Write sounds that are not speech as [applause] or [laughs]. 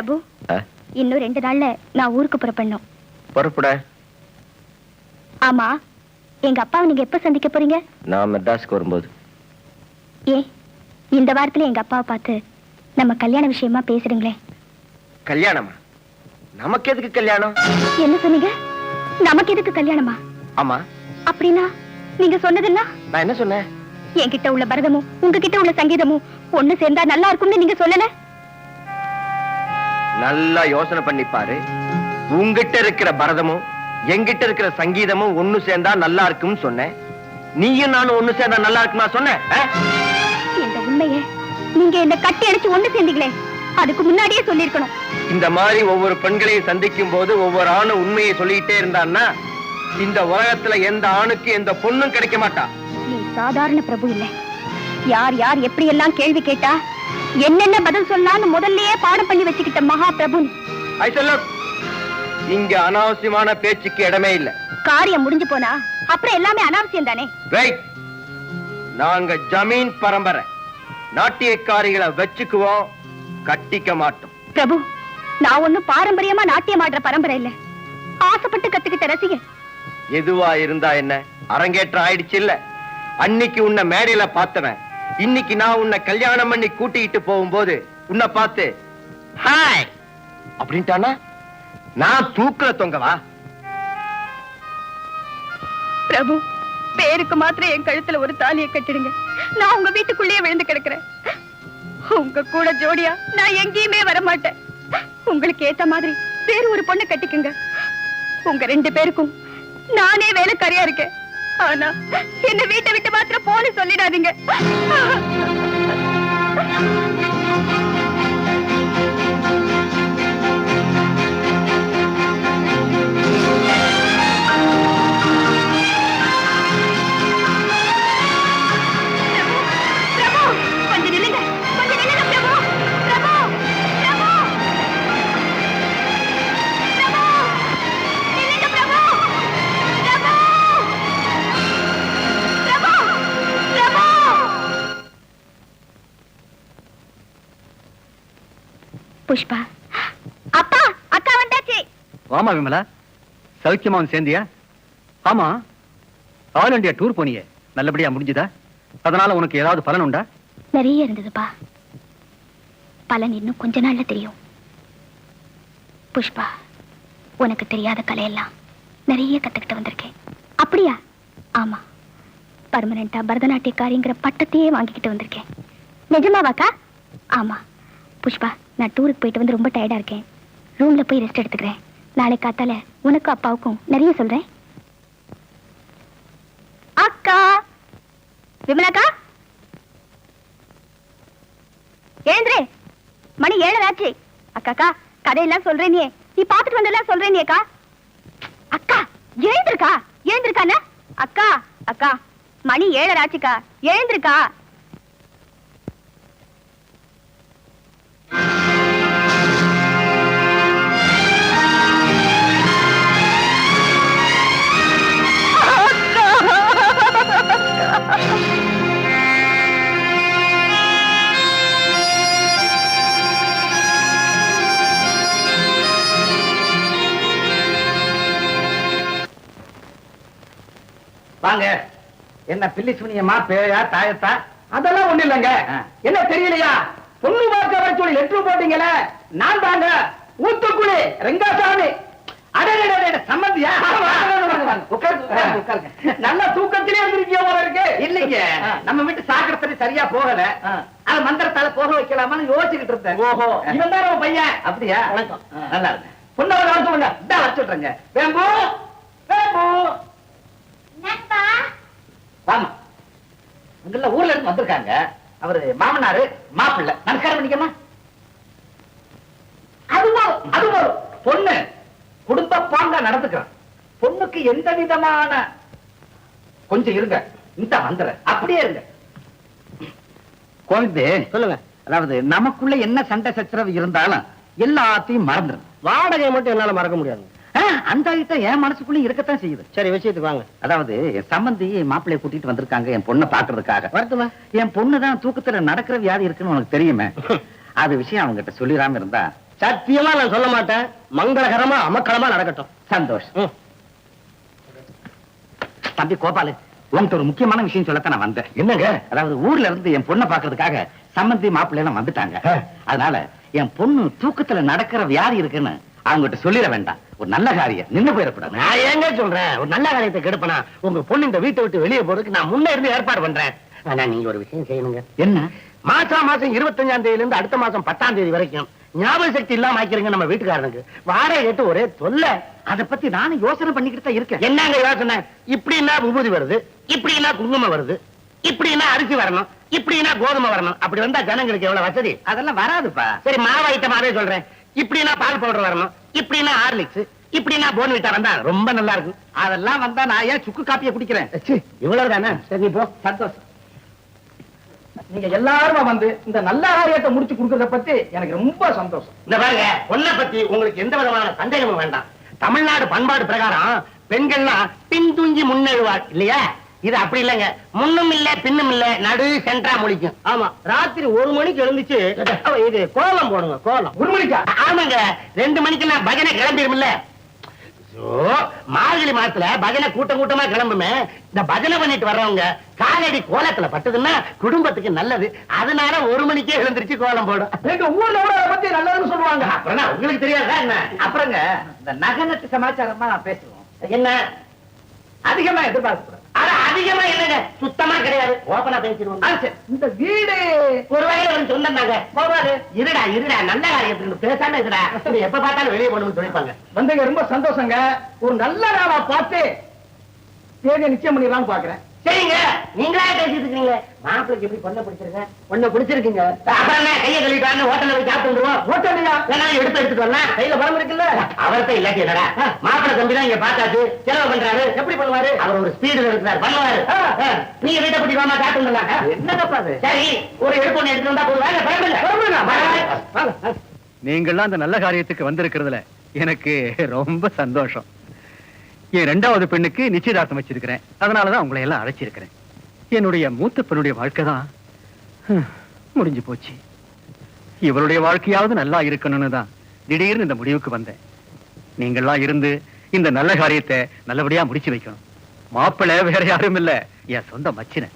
பிரபு இன்னும் ரெண்டு நாள்ல நான் ஊருக்கு புறப்படணும் புறப்பட. ஆமா. எங்க அப்பாவை நீங்க எப்ப சந்திக்க போறீங்க? நான் மெட்ராஸ்க்கு வரும்போது. ஏ இந்த வாரத்துல எங்க அப்பாவை பார்த்து நம்ம கல்யாண விஷயமா பேசுறீங்களே கல்யாணமா? நமக்கு எதுக்கு கல்யாணம்? என்ன சொன்னீங்க? நமக்கு எதுக்கு கல்யாணமா? ஆமா. அப்படின்னா நீங்க சொன்னதெல்லாம்? நான் என்ன சொன்னேன்? என்கிட்ட உள்ள பரதமும் உங்ககிட்ட உள்ள சங்கீதமும் ஒண்ணு சேர்ந்தா நல்லா இருக்கும்னு நீங்க சொல்லல? நல்லா யோசனை பண்ணி பாரு. உங்ககிட்ட இருக்கிற பரதமும் என்கிட்ட இருக்கிற சங்கீதமும் ஒண்ணு சேர்ந்தா நல்லா இருக்கும்னு சொன்னேன். நீயும் நானும் ஒண்ணு சேர்ந்தா நல்லா இருக்குமா சொன்னேன்? இந்த உண்மையை நீங்க என்ன கட்டி அடிச்சு ஒண்ணு சேர்ந்தீங்களே அதுக்கு முன்னாடியே சொல்லிருக்கணும் இந்த மாதிரி ஒவ்வொரு பெண்களையும் சந்திக்கும் போது ஒவ்வொரு ஆணும் உண்மையை சொல்லிக்கிட்டே இருந்தான்னா இந்த உலகத்துல எந்த ஆணுக்கு எந்த பொண்ணும் கிடைக்க மாட்டா. நீ சாதாரண பிரபு இல்ல. யார் யார் எப்படி எல்லாம் கேள்வி கேட்டா என்னென்ன பதில் சொன்னான்னு முதல்லயே பாடம் பண்ணி வச்சுக்கிட்ட மகா பிரபு இங்க அனாவசியமான பேச்சுக்கு இடமே இல்ல. காரியம் முடிஞ்சு போனா அப்புறம் எல்லாமே அனாவசியம் தானே? நாங்க ஜமீன் பரம்பரை. நாட்டியக்காரிகளை வச்சுக்குவோம் கட்டிக்க மாட்டோம். பிரபு நான் ஒண்ணும் பாரம்பரியமா நாட்டியம் ஆடுற பரம்பரை இல்ல. ஆசைப்பட்டு கத்துக்கிட்ட ரசிகன். எதுவா இருந்தா என்ன? அரங்கேற்றம் ஆயிடுச்சு இல்ல. அன்னைக்கு உன்னை மேடையில பார்த்தவன். இன்னைக்கு நான் உன்னை கல்யாணம் பண்ணி கூட்டிட்டு போகும்போது உன்னை பார்த்து ஹாய்! அப்படின்ட்டானா? நான் தூக்குற தொங்கவா? பிரபு பேருக்கு மாத்திரம் என் கழுத்துல ஒரு தாலியை கட்டிடுங்க. நான் உங்க வீட்டுக்குள்ளேயே விழுந்து கிடக்குறேன். உங்க கூட ஜோடியா நான் எங்கேயுமே வர மாட்டேன் உங்களுக்கு ஏத்த மாதிரி வேறு ஒரு பொண்ணு கட்டிக்குங்க. உங்க ரெண்டு பேருக்கும் நானே வேலைக்காரியா இருக்கேன். ஆனா என்ன மாத்திரம் போன்னு சொல்லிடாதீங்க. புஷ்பா. அப்பா அக்கா வந்தாச்சு. வாமா விமலா. சௌக்கியமா வந்து சேர்ந்தியா? ஆமா. ஆல் இண்டியா டூர் போனியே. நல்லபடியா முடிஞ்சுதா? அதனால உனக்கு ஏதாவது பலன் உண்டா? நிறைய இருந்ததுப்பா. பலன் இன்னும் கொஞ்ச நாள்ல தெரியும். புஷ்பா உனக்கு தெரியாத கலையெல்லாம் நிறைய கத்துக்கிட்டு வந்திருக்கேன். அப்படியா? ஆமா. பர்மனண்டா பரதநாட்டியக்காரிங்கிற பட்டத்தையே வாங்கிக்கிட்டு வந்திருக்கேன். நிஜமாவாக்கா ஆமா. புஷ்பா நான் டூருக்கு போயிட்டு வந்து ரொம்ப டயர்டா இருக்கேன். ரூம்ல போய் ரெஸ்ட் எடுத்துக்கிறேன். நாளை காத்தால உனக்கும் அப்பாவுக்கும் நிறைய சொல்றேன். அக்கா! விமலாக்கா! ஏந்திரே மணி ஏழரை ஆச்சு அக்காக்கா கதையெல்லாம் சொல்றேன் நீ நீ பாத்துட்டு வந்தெல்லாம் சொல்றேன் அக்கா அக்கா எழுந்திருக்கா எழுந்திருக்கான அக்கா அக்கா மணி ஏழரை ஆச்சுக்கா எழுந்திருக்கா வாங்க. என்ன பில்லி சுனியமா பேயா தாயத்தா? அதெல்லாம் ஒண்ணு இல்லைங்க. என்ன தெரியலையா? பொண்ணு பார்க்க வர சொல்லி லெட்டர் போட்டீங்களே? நான் தாங்க. ஊத்துக்குழி ரெங்காசாமி. சம்மந்தியா? நல்ல தூக்கத்திலே இருந்திருக்கிய போல இருக்கு? இல்லைங்க. நம்ம வீட்டு சாக்கடை சரியா போகல. அது மந்திரத்தால போக வைக்கலாமான்னு யோசிச்சுக்கிட்டு இருந்தேன். ஓஹோ. இவன் தான் நம்ம பையன். அப்படியா? வணக்கம். நல்லா இருக்கு பொண்ணை வேம்பு. வாமா. உங்கள ஊர்ல இருந்து வந்திருக்காங்க. அவரு மாமனாரு மாப்பிள்ளை. நமஸ்காரம் பண்ணிக்கமா அது வரும் அது வரும் பொண்ணு குடும்ப பாங்க நடந்துக்கிறான் பொண்ணுக்கு எந்த விதமான கொஞ்சம் இருங்க. இந்த வந்துற அப்படியே இருங்க. கோவிந்தே சொல்லுங்க. அதாவது நமக்குள்ள என்ன சண்டை சச்சரவு இருந்தாலும் எல்லாத்தையும் மறந்துடும் வாடகை மட்டும் என்னால மறக்க முடியாது. அந்த ஐட்டம் என் மனசுக்குள்ள இருக்கத்தான் செய்யுது. சரி விஷயத்துக்கு வாங்க. அதாவது என் சம்பந்தி மாப்பிள்ளைய கூட்டிட்டு வந்திருக்காங்க என் பொண்ணை பாக்குறதுக்காக வருத்துமா என் பொண்ணு தான் தூக்கத்துல நடக்கிற வியாதி இருக்குன்னு உனக்கு தெரியுமே? [laughs] அது விஷயம் அவங்க கிட்ட சொல்லிடாம இருந்தா சத்தியமா நான் சொல்ல மாட்டேன். மங்களகரமா அமக்களமா நடக்கட்டும். சந்தோஷம். தம்பி கோபாலு உன்கிட்ட ஒரு முக்கியமான விஷயம் சொல்லத்தான் நான் வந்தேன். என்னங்க? அதாவது ஊர்ல இருந்து என் பொண்ணை பாக்குறதுக்காக சம்மந்தி மாப்பிள்ளை எல்லாம் வந்துட்டாங்க. அதனால என் பொண்ணு தூக்கத்துல நடக்கிற வியாதி இருக்குன்னு அவங்ககிட்ட சொல்லிட வேண்டாம். ஒரு நல்ல காரியம். நின்னு போயிடக்கூடாது. நான் ஏங்க சொல்றேன்? ஒரு நல்ல காரியத்தை கெடுப்பனா? உங்க பொண்ணு இந்த வீட்டை விட்டு வெளியே போறதுக்கு நான் முன்னே இருந்து ஏற்பாடு பண்றேன். ஆனா நீங்க ஒரு விஷயம் செய்யணுங்க. என்ன? மாசம் மாசம் இருபத்தஞ்சாம் தேதியில இருந்து அடுத்த மாசம் பத்தாம் தேதி வரைக்கும் ஞாபக சக்தி இல்லாம ஆக்கிறீங்க நம்ம வீட்டுக்காரனுக்கு. வாடகை கேட்டு ஒரே தொல்ல. அத பத்தி நானும் யோசனை பண்ணிக்கிட்டு தான் இருக்கேன். என்னங்க யோசனை? இப்படின்னா விபூதி வருது? இப்படின்னா குங்குமம் வருது? இப்படின்னா அரிசி வரணும்? இப்படின்னா கோதுமை வரணும்? அப்படி வந்தா ஜனங்களுக்கு எவ்வளவு வசதி? அதெல்லாம் வராதுப்பா. சரி மாவு ஐட்டமாவே சொல்றேன். இப்படின்னா பால் பவுடர் வரணும். இப்படின்னா ஹார்லிக்ஸ் இப்படின்னா போன்விட்டா வந்தா ரொம்ப நல்லா இருக்கும். அதெல்லாம் வந்தா நான் ஏன் சுக்கு காப்பியை குடிக்கிறேன்? இவ்வளவு தானே சரி போ. சந்தோஷம். நீங்க எல்லாருமே வந்து இந்த நல்ல காரியத்தை முடிச்சு கொடுக்கறத பத்தி எனக்கு ரொம்ப சந்தோஷம். இந்த பாருங்க பொண்ணை பத்தி உங்களுக்கு எந்த விதமான சந்தேகமும் வேண்டாம். தமிழ்நாடு பண்பாடு பிரகாரம் பெண்கள்லாம் பின் தூங்கி முன்னெழுவார் இல்லையா? இது அப்படி இல்லைங்க. முன்னும் இல்ல பின்னும் இல்ல. நடு சென்டரா முழிக்கும். ஆமா. ராத்திரி ஒரு மணிக்கு எழுந்துச்சு இது கோலம் போடுங்க கோலம். ஒரு மணிக்கா? ஆமாங்க. ரெண்டு மணிக்கு நான் பஜனை கிளம்பிடும்ல மார்கழி மாசத்துல பஜனை கூட்டம் கூட்டமா கிளம்புமே. இந்த பஜனை பண்ணிட்டு வர்றவங்க காலடி கோலத்துல பட்டதுன்னா குடும்பத்துக்கு நல்லது. அதனால ஒரு மணிக்கே எழுந்திருச்சு கோலம் போடும். எங்க ஊர்ல பத்தி நல்லதுன்னு சொல்லுவாங்க. அப்புறம் உங்களுக்கு தெரியாதா என்ன? அப்புறங்க இந்த நகனத்து சமாச்சாரமா நான் பேசுவோம். என்ன? அதிகமா எதிர்பார்க்க கூடாது அட அதிகமா இல்லைங்க. சுத்தமா கிடையாது. ஓபனா பேசிடுவோம். இந்த வீடு. ஒரு வகையில வந்து சொன்னாங்க போவாரு இருடா இருடா. நல்ல காரியத்துக்கு பேசாம இருடா. எப்ப பார்த்தாலும் வெளியே போகணும்னு சொல்லிப்பாங்க வந்தீங்க ரொம்ப சந்தோஷங்க. ஒரு நல்ல நாளா பார்த்து தேதியை நிச்சயம் பண்ணிடலாம்னு பாக்குறேன் சரிங்க. நீங்களா பேசிட்டு இருக்கீங்க மாப்பிளைக்கு எப்படி பொண்ணை பிடிச்சிருக்க ஒண்ணு பிடிச்சிருக்கீங்க. அப்புறம் என்ன கையை கழுவிட்டு ஹோட்டல்ல போய் சாப்பிட்டு வந்துருவோம். ஓட்டலையா வேணா எடுத்து எடுத்துட்டு வரலாம் கையில பணம் இருக்குல்ல? அவர்கிட்ட இல்லாட்டி என்னடா? மாப்பிள்ளை தம்பி தான் இங்க பார்த்தாச்சு. செலவு பண்றாரு. எப்படி பண்ணுவாரு? அவர் ஒரு ஸ்பீடுல இருக்கிறார். பண்ணுவாரு. நீங்க வீட்டை பத்தி வாமா காட்டு வந்துடலாம். என்னங்கப்பா அது? சரி ஒரு எடுப்பு ஒண்ணு எடுத்துட்டு வந்தா போதும். நீங்கள்லாம் அந்த நல்ல காரியத்துக்கு வந்திருக்கிறதுல எனக்கு ரொம்ப சந்தோஷம். என் ரெண்டாவது பெண்ணுக்கு நிச்சயதார்த்தம் வச்சிருக்கிறேன். அதனாலதான் உங்களை எல்லாம் அழைச்சிருக்கிறேன். என்னுடைய மூத்த பெண்ணுடைய வாழ்க்கை தான் முடிஞ்சு போச்சு. இவருடைய வாழ்க்கையாவது நல்லா இருக்கணும்னு தான் திடீர்னு இந்த முடிவுக்கு வந்தேன். நீங்கள்லாம் இருந்து இந்த நல்ல காரியத்தை நல்லபடியா முடிச்சு வைக்கணும். மாப்பிள்ளை வேற யாரும் இல்ல என் சொந்த மச்சின